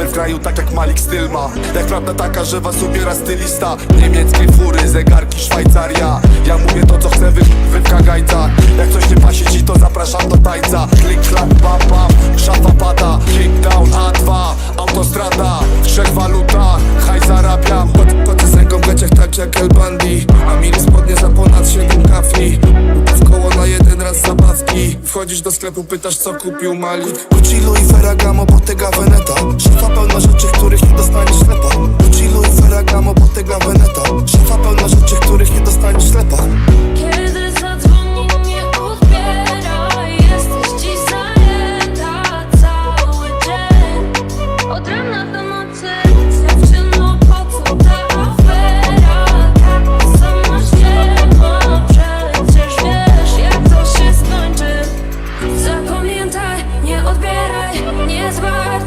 raper w kraju tak jak Malik Stylma. Jak prawda taka, że was ubiera stylista. Niemieckie fury, zegarki, Szwajcaria. Ja mówię to co chcę, wy, wy w kagajcach Jak coś nie pasi ci to zapraszam do tańca. Klik, klak, bam, bam, szafa pada. Kickdown, A2, autostrada. Trzech walutach, haj zarabiam. Z ręką w gaciach tak jak El Bandi. A mili spodnie za ponad 7 kafli Wchodzisz do sklepu, pytasz co no, no, kupił no, Malik. Gucci, Louis Ferragamo, Bottega Veneta. Szafa pełna rzeczy his word.